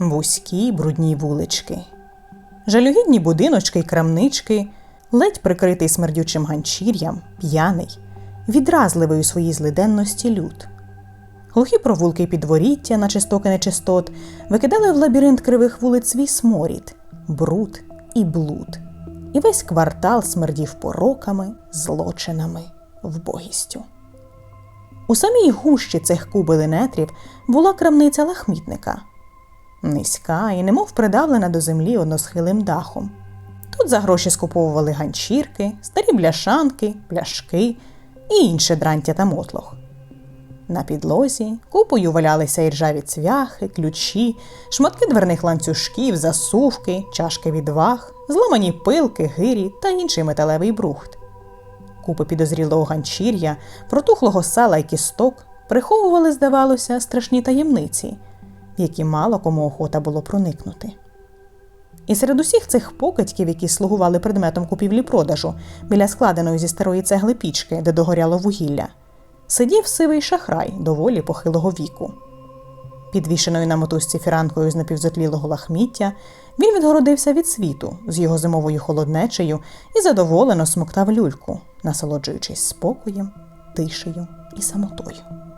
вузькі брудні вулички, жалюгідні будиночки й крамнички, ледь прикритий смердючим ганчір'ям, п'яний, відразливий у своїй злиденності люд. Глухі провулки підворіття, наче стоки нечистот, викидали в лабіринт кривих вулиць свій сморід, бруд і блуд. І весь квартал смердів пороками, злочинами, вбогістю. У самій гущі цих кубелинетрів була крамниця лахмітника, низька і немов придавлена до землі односхилим дахом. Тут за гроші скуповували ганчірки, старі бляшанки, пляшки і інше дрантя та мотлох. На підлозі купою валялися іржаві цвяхи, ключі, шматки дверних ланцюжків, засувки, чашки від ваг, зламані пилки, гирі та інший металевий брухт. Купи підозрілого ганчір'я, протухлого сала й кісток приховували, здавалося, страшні таємниці, які мало кому охота було проникнути. І серед усіх цих покидьків, які слугували предметом купівлі-продажу біля складеної зі старої цегли пічки, де догоряло вугілля, сидів сивий шахрай доволі похилого віку. Підвішеною на мотузці фіранкою з напівзотлілого лахміття, він відгородився від світу з його зимовою холоднечею і задоволено смоктав люльку, насолоджуючись спокоєм, тишею і самотою.